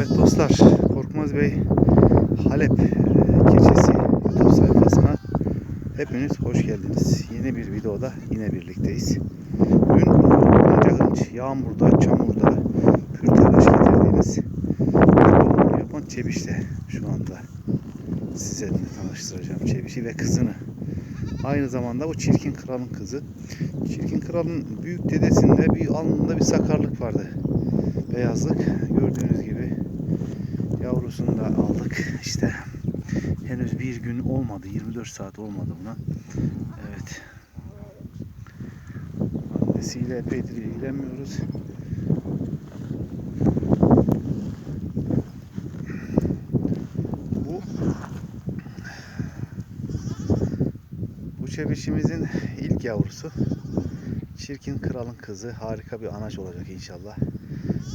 Evet dostlar, Korkmaz Bey Halep keçisi YouTube sayfasına hepiniz hoş geldiniz. Yeni bir videoda yine birlikteyiz. Dün bunca hınç, yağmurda, çamurda, pür telaş yapan Çebiş'te şu anda size tanıştıracağım Çebiş'i ve kızını. Aynı zamanda bu Çirkin Kral'ın kızı. Çirkin Kral'ın büyük dedesinde bir alnında bir sakarlık vardı. Beyazlık gördüğünüz gibi yavrusunu da aldık. İşte henüz bir gün olmadı 24 saat olmadı buna. Evet. Annesiyle epeydir ilgilenmiyoruz bu bu çebişimizin ilk yavrusu Çirkin Kral'ın kızı harika bir anaç olacak inşallah.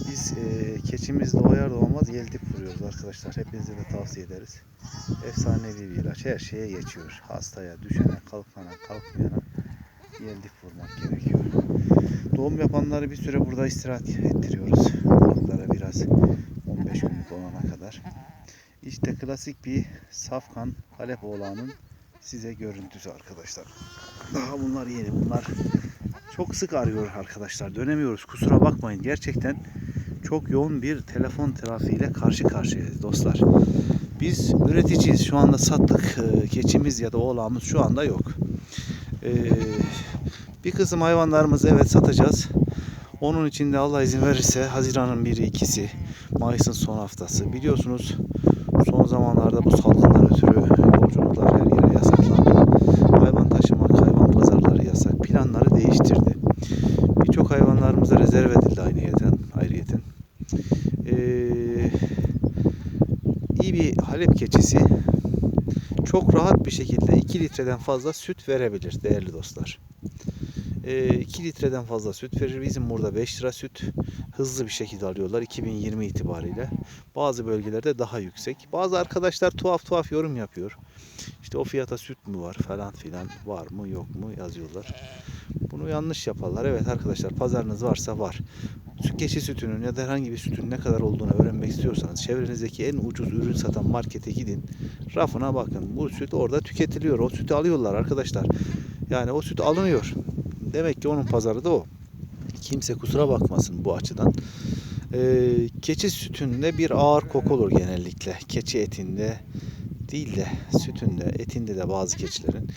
Biz e, keçimiz doğar doğmaz yeldip vuruyoruz arkadaşlar. Hepinize de tavsiye ederiz. Efsanevi bir ilaç. Her şeye geçiyor. Hastaya, düşene, kalkana, kalkmayana yeldip vurmak gerekiyor. Doğum yapanları bir süre burada istirahat ettiriyoruz. Balıklara biraz 15 günlük olana kadar. İşte klasik bir safkan Halep oğlanın size görüntüsü arkadaşlar. Daha bunlar yeni. Bunlar çok sık arıyor arkadaşlar. Dönemiyoruz. Kusura bakmayın. Gerçekten çok yoğun bir telefon trafiğiyle karşı karşıyayız dostlar. Biz üreticiyiz. Şu anda sattık. Ee, Keçimiz ya da oğlağımız şu anda yok. Ee, bir kısım hayvanlarımızı evet satacağız. Onun için de Allah izin verirse Haziran'ın biri ikisi, Mayıs'ın son haftası. Biliyorsunuz son zamanlarda bu salgından ötürü yolculuklar her yere yasaklandı. Ayrıyeten. Ee, iyi bir Halep keçisi çok rahat bir şekilde 2 litreden fazla süt verebilir değerli dostlar. Ee, 2 litreden fazla süt verir. Bizim burada 5 lira süt hızlı bir şekilde alıyorlar 2020 itibariyle. Bazı bölgelerde daha yüksek. Bazı arkadaşlar tuhaf tuhaf yorum yapıyor. İşte o fiyata süt mü var falan filan var mı yok mu yazıyorlar. Bunu yanlış yaparlar. Evet arkadaşlar pazarınız varsa var. Keçi sütünün ya da herhangi bir sütün ne kadar olduğunu öğrenmek istiyorsanız çevrenizdeki en ucuz ürün satan markete gidin. Rafına bakın. Bu süt orada tüketiliyor. O sütü alıyorlar arkadaşlar. Yani o süt alınıyor. Demek ki onun pazarı da o. Kimse kusura bakmasın bu açıdan. Ee, keçi sütünde bir ağır koku olur genellikle. Keçi etinde değil de sütünde, etinde de bazı keçilerin.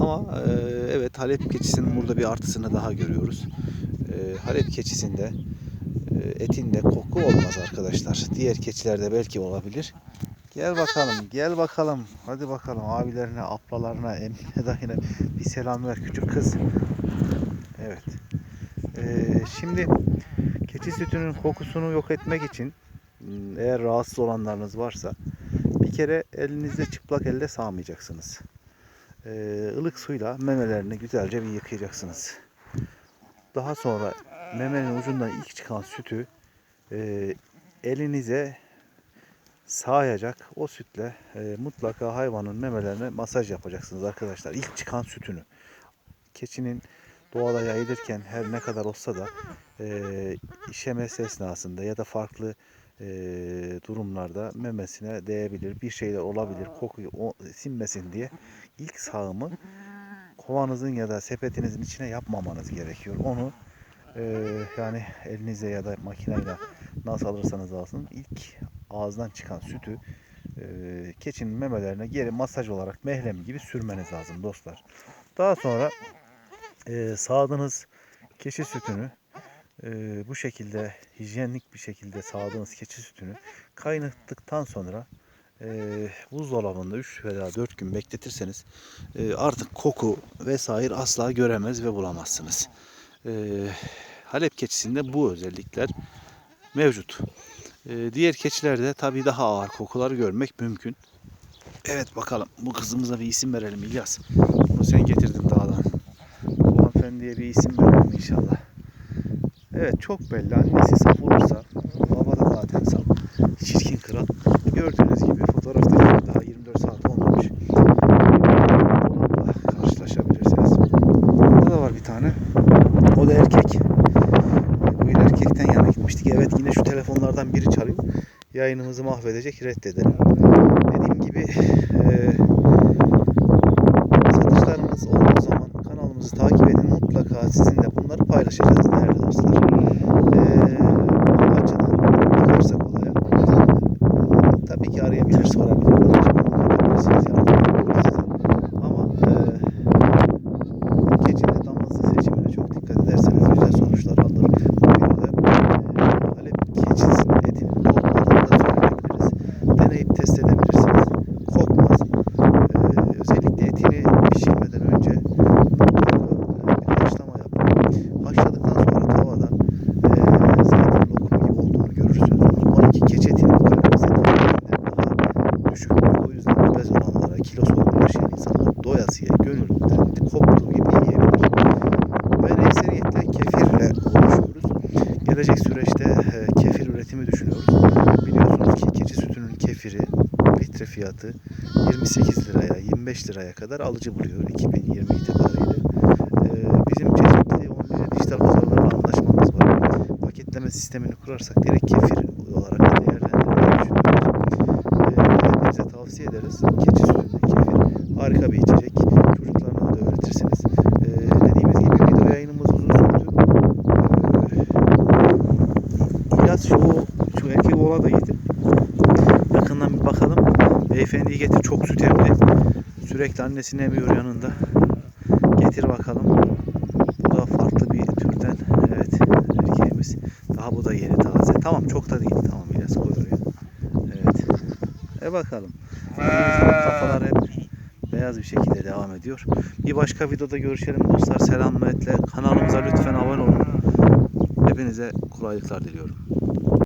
Ama e, evet Halep keçisinin burada bir artısını daha görüyoruz. E, Halep keçisinde etinde koku olmaz arkadaşlar. Diğer keçilerde belki olabilir. Gel bakalım, gel bakalım. Hadi bakalım abilerine, ablalarına, emine dayına bir selam ver küçük kız. Evet. Ee, şimdi keçi sütünün kokusunu yok etmek için m, eğer rahatsız olanlarınız varsa bir kere elinizde çıplak elde sağmayacaksınız. Ee, ılık suyla memelerini güzelce bir yıkayacaksınız. Daha sonra memenin ucundan ilk çıkan sütü e, elinize sağayacak o sütle e, mutlaka hayvanın memelerine masaj yapacaksınız arkadaşlar. İlk çıkan sütünü. Keçinin doğada yayılırken her ne kadar olsa da e, işemesi esnasında ya da farklı e, durumlarda memesine değebilir. Bir şeyler olabilir. Kokuyu o, sinmesin diye ilk sağımı kovanızın ya da sepetinizin içine yapmamanız gerekiyor. Onu e, yani elinize ya da makineyle nasıl alırsanız alsın ilk ağızdan çıkan sütü e, keçinin memelerine geri masaj olarak mehlem gibi sürmeniz lazım dostlar. Daha sonra e, sağdığınız keçi sütünü e, bu şekilde hijyenlik bir şekilde sağdığınız keçi sütünü kaynattıktan sonra e, buzdolabında 3 veya 4 gün bekletirseniz artık koku vesaire asla göremez ve bulamazsınız. E, Halep keçisinde bu özellikler mevcut. E, diğer keçilerde tabii daha ağır kokular görmek mümkün. Evet bakalım bu kızımıza bir isim verelim İlyas. Bunu sen getirdin dağdan. Bu hanımefendiye bir isim verelim inşallah. Evet çok belli. Annesi saf olursa baba da zaten saf. Çirkin kral. Gördüğünüz gibi fotoğrafta gibi daha 24 saat olmamış. Onunla karşılaşabilirsiniz. Burada da var bir tane. O da erkek. Bu yıl erkekten yana gitmiştik. Evet yine şu telefonlardan biri çalıyor. Ya yayınımızı mahvedecek reddedelim. Dediğim gibi e, satışlarımız olduğu zaman kanalımızı takip edin. Mutlaka sizinle bunları paylaşacağız değerli dostlar. Gelecek süreçte e, kefir üretimi düşünüyoruz. Biliyorsunuz ki keçi sütünün kefiri litre fiyatı 28 liraya 25 liraya kadar alıcı buluyor 2020 itibariyle. E, bizim çeşitli 11 dijital pazarlarla anlaşmamız var. Paketleme sistemini kurarsak direkt kefir olarak değerlendirmeyi düşünüyoruz. Hepinize tavsiye ederiz. Keçi sütünden kefir harika bir içecek. Çocuklarına da öğretirsiniz. E, dediğimiz gibi video yayınımız uzun sürdü. E, İlyas şu, şu erkek oğla da getir. Yakından bir bakalım. Beyefendiyi getir çok süt emdi. Sürekli annesini emiyor yanında. Getir bakalım. Bu da farklı bir türden. Evet erkeğimiz. Daha bu da yeni taze. Tamam çok da değil. Tamam İlyas koy oraya. Evet. E bakalım. Kafalar hep beyaz bir şekilde devam ediyor. Bir başka videoda görüşelim dostlar. Selametle. Kanalımıza lütfen abone olun. Hepinize kolaylıklar diliyorum.